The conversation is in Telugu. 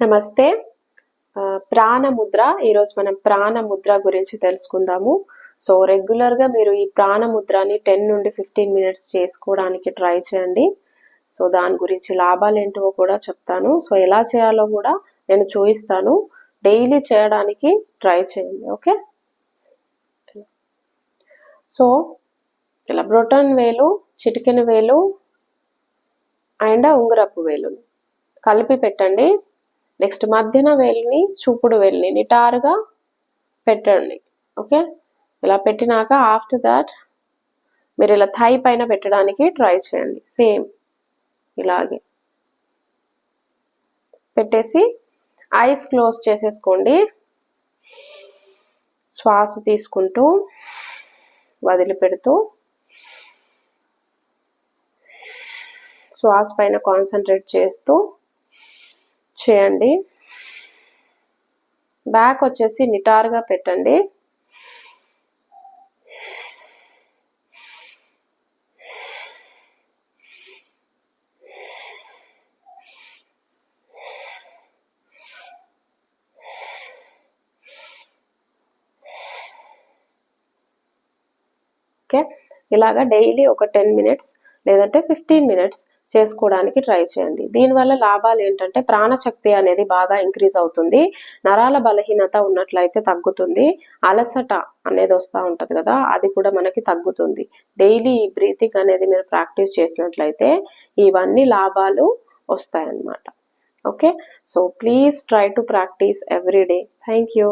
నమస్తే. ప్రాణముద్ర ఈరోజు మనం ప్రాణముద్ర గురించి తెలుసుకుందాము. సో రెగ్యులర్గా మీరు ఈ ప్రాణముద్రని టెన్ నుండి ఫిఫ్టీన్ మినిట్స్ చేసుకోవడానికి ట్రై చేయండి. సో దాని గురించి లాభాలు ఏంటో కూడా చెప్తాను. సో ఎలా చేయాలో కూడా నేను చూపిస్తాను. డైలీ చేయడానికి ట్రై చేయండి ఓకే? సో ఇలా బ్రొటన్ వేలు చిటికెన వేలు అండ్ ఉంగరపు వేలు కలిపి పెట్టండి. నెక్స్ట్ మధ్యన వేలిని చూపుడు వేలిని నిటారుగా పెట్టండి. ఓకే ఇలా పెట్టినాక ఆఫ్టర్ దాట్ మీరు ఇలా థై పైన పెట్టడానికి ట్రై చేయండి. సేమ్ ఇలాగే. పెట్టేసి ఐస్ క్లోజ్ చేసేసుకోండి. శ్వాస తీసుకుంటూ వదిలిపెడుతూ శ్వాస పైన కాన్సన్ట్రేట్ చేస్తూ చేయండి. బ్యాక్ వచ్చేసి నిటారుగా పెట్టండి. ఓకే. ఇలాగా డైలీ ఒక టెన్ మినిట్స్ లేదంటే ఫిఫ్టీన్ మినిట్స్ చేసుకోవడానికి ట్రై చేయండి. దీనివల్ల లాభాలు ఏంటంటే ప్రాణశక్తి అనేది బాగా ఇంక్రీజ్ అవుతుంది. నరాల బలహీనత ఉన్నట్లయితే తగ్గుతుంది. అలసట అనేది వస్తూ ఉంటుంది కదా అది కూడా మనకి తగ్గుతుంది. డైలీ ఈ బ్రీతింగ్ అనేది మీరు ప్రాక్టీస్ చేసినట్లయితే ఇవన్నీ లాభాలు వస్తాయన్నమాట. Okay? So please try to practice every day. Thank you.